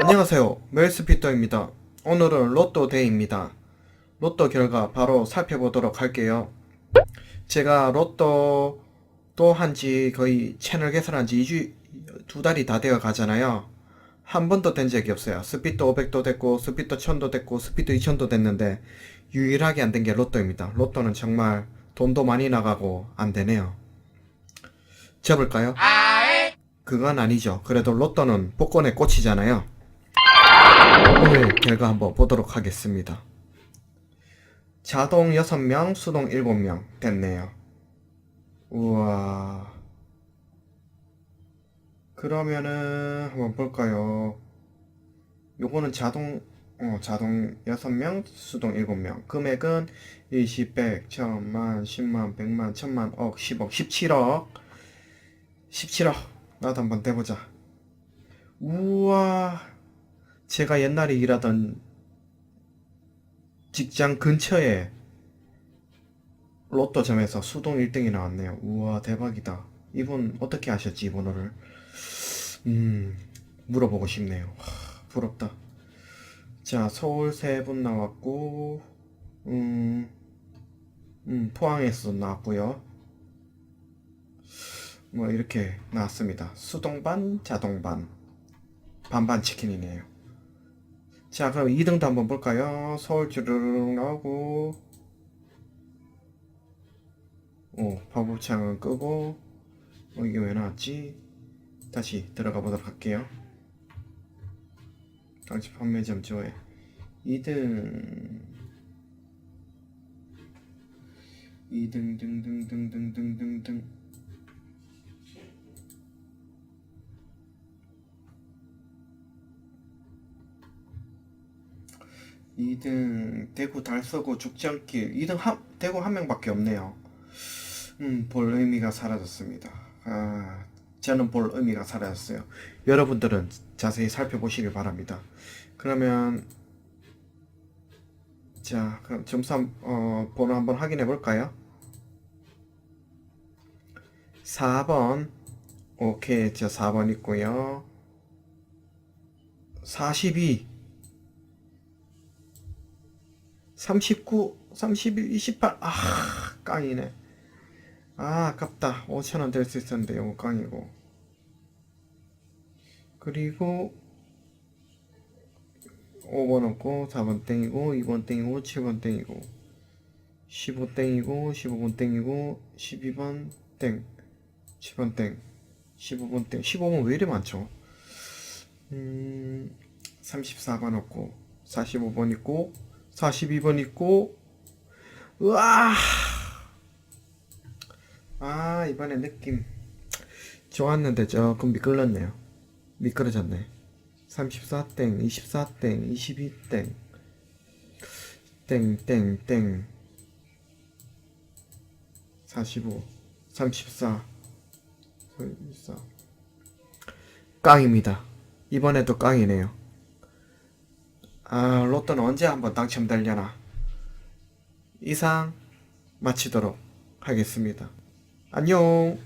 안녕하세요. 멜스피터입니다. 오늘은 로또 데이입니다. 로또 결과 바로 살펴보도록 할게요. 제가 로또 또 한지 거의 채널 개설한 지 2주, 두 달이 다 되어 가잖아요. 한 번도 된 적이 없어요. 스피터 500도 됐고, 스피터 1000도 됐고, 스피터 2000도 됐는데, 유일하게 안 된 게 로또입니다. 로또는 정말 돈도 많이 나가고 안 되네요. 접을까요? 그건 아니죠. 그래도 로또는 복권에 꽂히잖아요. 오늘 결과 한번 보도록 하겠습니다. 자동 6명, 수동 7명 됐네요. 우와. 그러면은 한번 볼까요? 요거는 자동 어, 자동 6명, 수동 7명. 금액은 20, 100, 1000만, 10만, 100만, 1000만, 억, 10억, 17억. 17억. 나도 한번 대보자. 우와. 제가 옛날에 일하던 직장 근처에 로또점에서 수동 1등이 나왔네요. 우와, 대박이다. 이분 어떻게 하셨지, 이 번호를? 음, 물어보고 싶네요. 하, 부럽다. 자, 서울 세 분 나왔고, 음, 음, 포항에서 나왔고요. 뭐 이렇게 나왔습니다. 수동반, 자동반, 반반 치킨이네요. 자, 그럼 2등도 한번 볼까요? 서울 주르륵 나오고, 오, 바보창은 끄고, 어, 이게 왜 나왔지? 다시 들어가 보도록 할게요. 당시 판매점 조회 2등 2등 등 등 등 등 등등 2등 대구 달서구 죽전길 2등 한, 대구 한 명밖에 없네요. 음, 볼 의미가 사라졌습니다. 아, 저는 볼 의미가 사라졌어요. 여러분들은 자세히 살펴보시길 바랍니다. 그러면 자, 그럼 점수 한, 어, 번호 한번 확인해 볼까요? 4번 오케이, 저 4번 있고요. 42 39, 31, 28. 아, 깡이네. 아, 아깝다. 5천원 될 수 있었는데, 이거 깡이고. 그리고, 5번 없고, 4번 땡이고, 2번 땡이고, 7번 땡이고, 15 땡이고, 15번 땡이고, 12번 땡, 10번 땡, 15번 땡, 15번 왜 이리 많죠? 음, 34번 없고, 45번 있고, 42번 있고 으아 아 이번에 느낌. 좋았는데 조금 미끌렸네요. 미끄러졌네. 34땡 24땡 22땡. 땡땡땡. 45 34 34 깡입니다. 이번에도 깡이네요 아, 로또는 언제 한번 당첨되려나? 이상 마치도록 하겠습니다. 안녕!